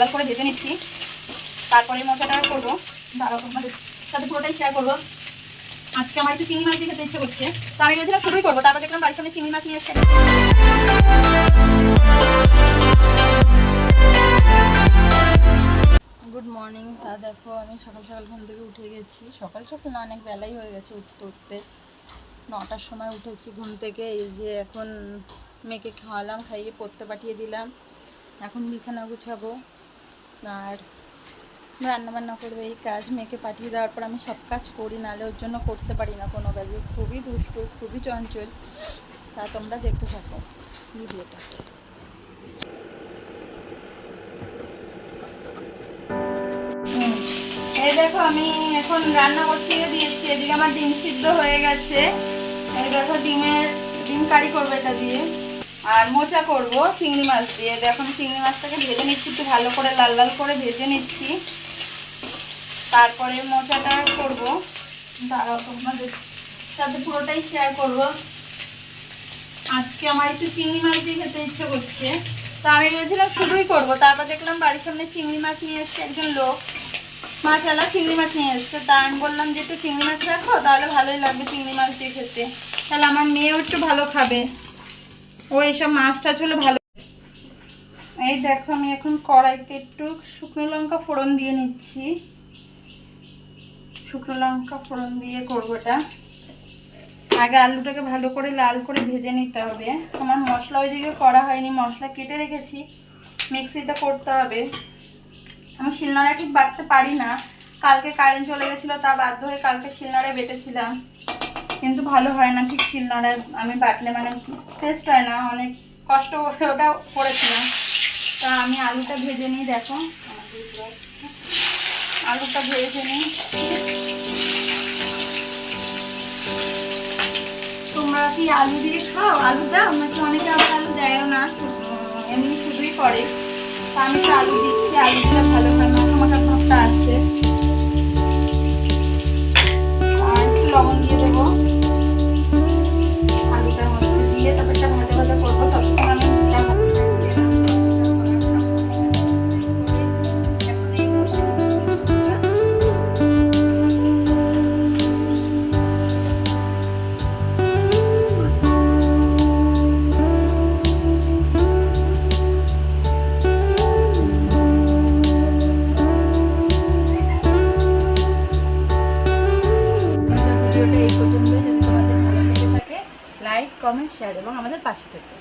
লাল করে ভেজে নিচ্ছি। তারপরে মশলাটা করব। দাঁড়াও তোমাদের সাথে পুরোটাই শেয়ার করব। আজকে আমার একটু চিংড়ি মাছ খেতে ইচ্ছে করছে। তো আমি ভেবেছিলাম শুরুই করব। তারপর দেখলাম বাড়ির সামনে চিংড়ি মাছ নিয়ে এসছে। গুড মর্নিং তা দেখো, আমি সকাল সকাল ঘুম থেকে উঠে গেছি। সকাল সকাল না, অনেক বেলাই হয়ে গেছে উঠতে উঠতে। নটার সময় উঠেছি ঘুম থেকে। এই যে এখন মেয়েকে খাওয়ালাম, খাইয়ে পড়তে পাঠিয়ে দিলাম। এখন বিছানা গুছাবো। আর রান্না বান্না করব, এই কাজ মেয়েকে পাঠিয়ে দেওয়ার পর আমি সব কাজ করি, নাহলে ওর জন্য করতে পারি না কোনো কাজে। খুবই দুষ্টু, খুবই চঞ্চল। তা তোমরা দেখতে থাকো ভিডিওটা। এই দেখো, আমি এখন রান্না করতে গিয়ে দিয়েছি। এদিকে আমার ডিম সিদ্ধ হয়ে গেছে। এই দেখো, ডিমের, ডিম কারি করবে এটা দিয়ে। আর মোচা করব চিংড়ি মাছ দিয়ে। দেখো চিংড়ি মাছটাকে ভেজে নিচ্ছি, একটু ভালো করে, লাল লাল করে ভেজে নিচ্ছি। তারপরে মোচাটা করব। দাঁড়াও, তোমাদের সাথে পুরোটাই শেয়ার করব। আজকে আমার একটু চিংড়ি মাছ দিয়ে খেতে ইচ্ছে করছে। তো আমি ভেবেছিলাম শুরুই করব। তারপর দেখলাম বাড়ির সামনে চিংড়ি মাছ নিয়ে এসছে একজন লোক। মাছালা চিংড়ি মাছ নিয়ে এসছে। তা আমি বললাম যে, একটু চিংড়ি মাছ রাখো, তাহলে ভালোই লাগবে চিংড়ি মাছ দিয়ে খেতে। তাহলে আমার মেয়েও একটু ভালো খাবে। ও, এইসব মাছ টাছ হলে ভালো। এই দেখো, আমি এখন কড়াইতে একটু শুকনো লঙ্কা ফোড়ন দিয়ে নিচ্ছি। শুকনো লঙ্কা ফোড়ন দিয়ে করব এটা। আগে আলুটাকে ভালো করে লাল করে ভেজে নিতে হবে। আমার মশলা ওইদিকে করা হয়নি, মশলা কেটে রেখেছি। মিক্সিতে করতে হবে। আমি শিলনোড়া ঠিক বাটতে পারি না। কালকে কারেন্ট চলে গেছিল, তা বাধ্য হয়ে কালকে শিলনোড়ায় বেটেছিলাম। কিন্তু ভালো হয় না, ঠিক শিলনোড়ায় আমি বাটলে মানে টেস্ট হয় না, অনেক কষ্ট করে ওটা করেছিলাম। তা আমি আলুটা ভেজে নিই, দেখো। আলুটা ভেজে নিই। তোমরা কি আলু দিয়ে খাও? আলু দাও? নাকি অনেকে আবার আলু দেয়ও না? এমনি শুধুই করে। তা আমি আলু দিচ্ছি, আলুটা ভালো হয় লাইক কমেন্ট শেয়ার এবং আমাদের পাশে থেকে।